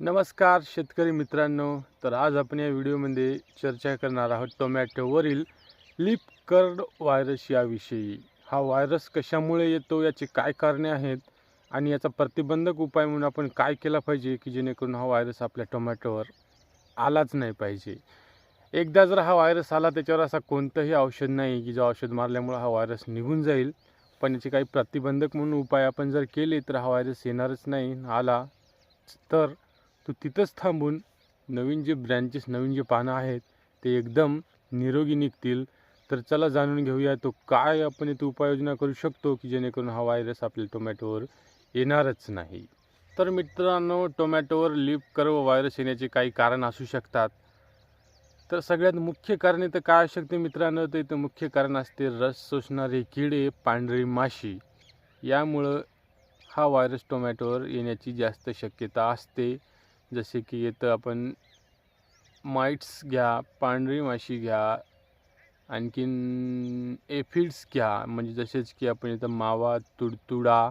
नमस्कार शेतकरी मित्रांनो तर आज आपण या व्हिडिओमध्ये चर्चा करणार आहोत टोमॅटोवरील लिप कर्ड व्हायरस याविषयी. हा व्हायरस कशामुळे येतो याची काय कारणे आहेत आणि याचा प्रतिबंधक उपाय म्हणून आपण काय केला पाहिजे की जेणेकरून हा व्हायरस आपल्या टोमॅटोवर आलाच नाही पाहिजे? एकदा जर हा व्हायरस आला त्याच्यावर असा कोणतंही औषध नाही की जो औषध मारल्यामुळे हा व्हायरस निघून जाईल. पण याचे काही प्रतिबंधक म्हणून उपाय आपण जर केले तर हा व्हायरस येणारच नाही आला तर तो तिथंच थांबून नवीन जे ब्रँचेस नवीन जे पानं आहेत ते एकदम निरोगी निघतील. तर चला जाणून घेऊया तो काय आपण इथे उपाययोजना करू शकतो की जेणेकरून हा व्हायरस आपल्या टोमॅटोवर येणारच नाही. तर मित्रांनो टोमॅटोवर लीप कर्व व्हायरस येण्याचे काही कारण असू शकतात. तर सगळ्यात मुख्य कारण इथं काय असू शकते मित्रांनो? तर इथं मुख्य कारण असते रस सोसणारे किडे पांढरी माशी. यामुळं हा व्हायरस टोमॅटोवर येण्याची जास्त शक्यता असते. जसे की येतं आपण माइट्स घ्या पांढरी माशी घ्या आणखीन एफिड्स घ्या. म्हणजे जसेच की आपण इथं मावा तुडतुडा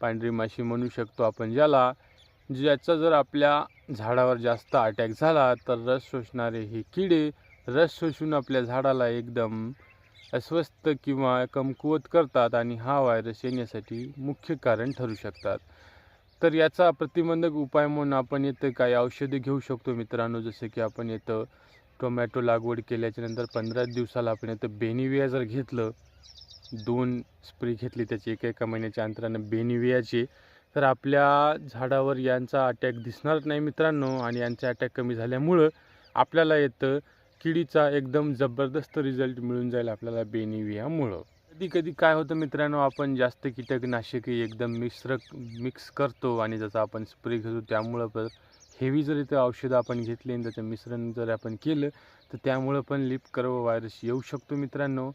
पांढरी माशी म्हणू शकतो आपण ज्याला ज्याचा जर आपल्या झाडावर जास्त अटॅक झाला तर रस शोषणारे हे किडे रस शोषून आपल्या झाडाला एकदम अस्वस्थ किंवा कमकुवत करतात आणि हा व्हायरस येण्यासाठी मुख्य कारण ठरू शकतात. तर याचा प्रतिबंधक उपाय म्हणून आपण येतं काही औषधे घेऊ शकतो मित्रांनो. जसं की आपण येतं टोमॅटो लागवड केल्याच्यानंतर पंधरा दिवसाला आपण येतं बेनिविया जर घेतलं दोन स्प्रे घेतली त्याची एका एका महिन्याच्या अंतरानं बेनिवियाची तर आपल्या झाडावर यांचा अटॅक दिसणार नाही मित्रांनो आणि यांचा अटॅक कमी झाल्यामुळं आपल्याला येतं किडीचा एकदम जबरदस्त रिझल्ट मिळून जाईल आपल्याला बेनिवियामुळं कधी कधी काय होतं मित्रांनो आपण जास्त कीटकनाशके एकदम मिश्र मिक्स करतो आणि जसं आपण स्प्रे घेतो त्यामुळं पण हेवी जर इथं औषधं आपण घेतली आणि त्याचं मिश्रण जर आपण केलं तर त्यामुळं पण लिप कर्व व्हायरस येऊ शकतो मित्रांनो.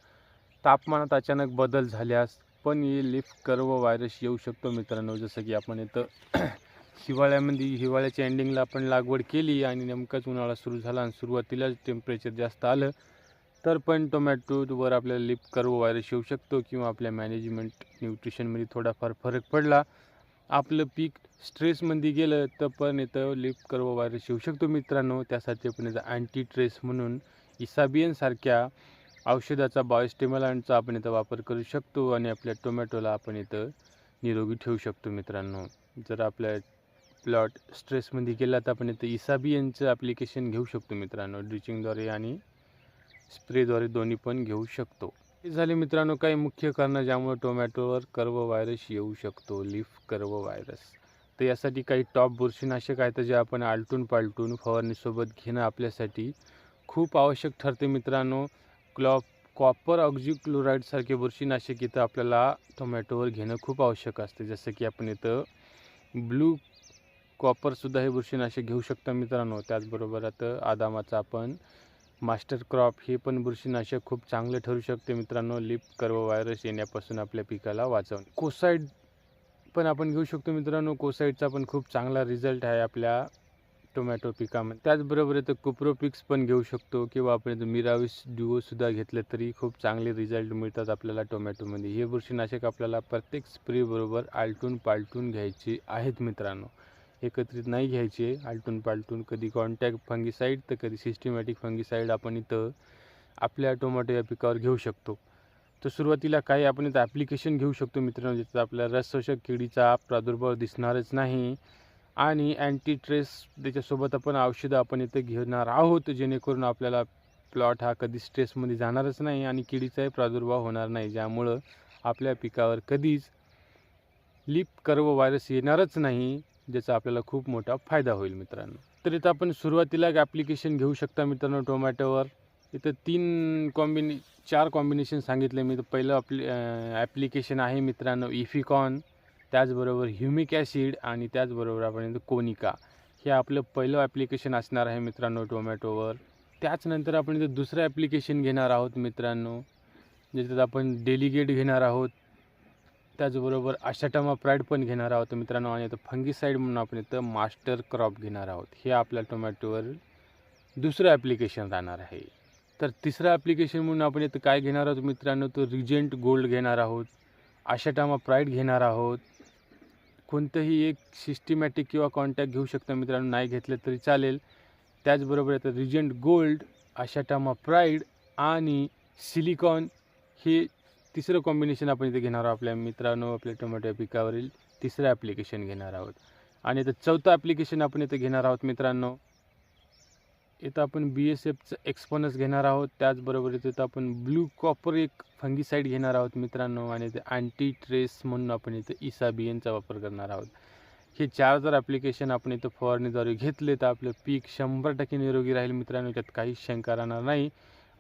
तापमानात अचानक बदल झाल्यास पण हे लिप कर्व व्हायरस येऊ शकतो मित्रांनो. जसं की आपण इथं हिवाळ्यामध्ये हिवाळ्याच्या एंडिंगला आपण लागवड केली आणि नेमकाच उन्हाळा सुरू झाला आणि सुरुवातीलाच टेम्परेचर जास्त आलं. तर पण टोमॅटोवर आपल्याला लिप कर्व व्हायरस येऊ शकतो किंवा आपल्या मॅनेजमेंट न्यूट्रिशनमध्ये थोडाफार फरक पडला. आपलं पीक स्ट्रेसमध्ये गेलं तर पण इथं लिप कर्व व्हायरस येऊ शकतो मित्रांनो. त्यासाठी आपण इथं अँटी ट्रेस म्हणून इसाबियनसारख्या औषधाचा बायोस्टेमलांटचा आपण इथं वापर करू शकतो आणि आपल्या टोमॅटोला आपण इथं निरोगी ठेवू शकतो मित्रांनो. जर आपल्या प्लॉट स्ट्रेसमध्ये गेला तर आपण इथं इसाबियनचं ॲप्लिकेशन घेऊ शकतो मित्रांनो. ड्रिचिंगद्वारे आणि स्प्रेद्वारे दोन्ही पण घेऊ शकतो. हे झाले मित्रांनो काही मुख्य कारणं ज्यामुळे टोमॅटोवर कर्व व्हायरस येऊ शकतो लिफ कर्व व्हायरस तर यासाठी काही टॉप बुरशीनाशक आहेत जे आपण आलटून पालटून फवारणीसोबत घेणं आपल्यासाठी खूप आवश्यक ठरते मित्रांनो. क्लॉप कॉपर ऑक्झिक्लोराईडसारखे बुरशीनाशक इथं आपल्याला टोमॅटोवर घेणं खूप आवश्यक असते. जसं की आपण इथं ब्लू कॉपरसुद्धा हे बुरशीनाशक घेऊ शकता मित्रांनो. त्याचबरोबर आता आदामाचं आपण मास्टर क्रॉप हे पण बुरशीनाशक खूप चांगलं ठरू शकते मित्रांनो. लिप कर्व व्हायरस येण्यापासून आपल्या पिकाला वाचवणे. कोसाईड पण आपण घेऊ शकतो मित्रांनो. कोसाईडचा पण खूप चांगला रिझल्ट आहे आपल्या टोमॅटो पिकामध्ये. त्याचबरोबर इथं कुप्रोपिक्स पण घेऊ शकतो किंवा आपण इथं मिरावीस ड्युओसुद्धा घेतलं तरी खूप चांगले रिझल्ट मिळतात आपल्याला टोमॅटोमध्ये. हे बुरशीनाशक आपल्याला प्रत्येक स्प्रेबरोबर आलटून पालटून घ्यायचे आहेत मित्रांनो. एकत्रित नाही घ्यायचे आलटून पालटून कधी कॉन्टॅक्ट फंगीसाईड तर कधी सिस्टमॅटिक फंगीसाईड आपण इथं आपल्या टोमॅटो या पिकावर घेऊ शकतो. तर सुरुवातीला काही आपण इथं ॲप्लिकेशन घेऊ शकतो मित्रांनो ज्याचा आपल्या रसशोषक किडीचा प्रादुर्भाव दिसणारच नाही. आणि अँटी ट्रेस त्याच्यासोबत आपण औषधं आपण इथं घेणार आहोत जेणेकरून आपल्याला प्लॉट हा कधी स्ट्रेसमध्ये जाणारच नाही आणि किडीचाही प्रादुर्भाव होणार नाही ज्यामुळं आपल्या पिकावर कधीच लिप कर्व व्हायरस येणारच नाही. ज्याचा आपल्याला खूप मोठा फायदा होईल मित्रांनो. तर इथं आपण सुरुवातीला एक ॲप्लिकेशन घेऊ शकता मित्रांनो टोमॅटोवर. इथं तीन कॉम्बिने चार कॉम्बिनेशन सांगितले मी. तर पहिलं आपले ॲप्लिकेशन आहे मित्रांनो इफिकॉन त्याचबरोबर ह्युमिक ॲसिड आणि त्याचबरोबर आपण इथं कोनिका हे आपलं पहिलं ॲप्लिकेशन असणार आहे मित्रांनो टोमॅटोवर. त्याचनंतर आपण इथं दुसरं ॲप्लिकेशन घेणार आहोत मित्रांनो ज्याच्यात आपण डेलिगेट घेणार आहोत. त्याचबरोबर आशाटामा प्राईड पण घेणार आहोत मित्रांनो. आणि आता फंगीसाईड म्हणून आपण इथं मास्टर क्रॉप घेणार आहोत. हे आपल्या टोमॅटोवर दुसरं ॲप्लिकेशन राहणार आहे. तर तिसरं ॲप्लिकेशन म्हणून आपण इथं काय घेणार आहोत मित्रांनो? तर रिजेंट गोल्ड घेणार आहोत. आशाटामा प्राईड घेणार आहोत. कोणतंही एक सिस्टमॅटिक किंवा कॉन्टॅक्ट घेऊ शकता मित्रांनो. नाही घेतलं तरी चालेल. त्याचबरोबर आता रिजंट गोल्ड आशाटामा प्राईड आणि सिलिकॉन हे तिसरं कॉम्बिनेशन आपण इथे घेणार आहोत आपल्या मित्रांनो आपल्या टोमॅटो या पिकावरील तिसरं ॲप्लिकेशन घेणार आहोत. आणि इथं चौथं ॲप्लिकेशन आपण इथे घेणार आहोत मित्रांनो. इथं आपण बी एस एफचं एक्सपोनस घेणार आहोत. त्याचबरोबर इथं आपण ब्लू कॉपर एक फंगीसाईड घेणार आहोत मित्रांनो. आणि ते अँटी ट्रेस म्हणून आपण इथं इसाबियनचा वापर करणार आहोत. हे चार जर ॲप्लिकेशन आपण इथं फवारणीद्वारे घेतले तर आपलं पीक शंभर टक्के निरोगी राहील मित्रांनो. त्यात काही शंका राहणार नाही.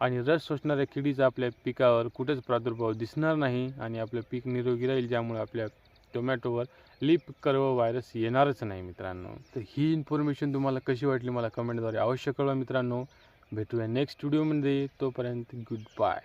आणि रस शोषणाऱ्या किडीचा आपल्या पिकावर कुठेच प्रादुर्भाव दिसणार नाही आणि आपलं पीक निरोगी राहील ज्यामुळे आपल्या टोमॅटोवर लीप कर्व व्हायरस येणारच नाही मित्रांनो. तर ही इन्फॉर्मेशन तुम्हाला कशी वाटली मला कमेंटद्वारे अवश्य कळवा मित्रांनो. भेटूया नेक्स्ट व्हिडिओमध्ये तोपर्यंत गुड बाय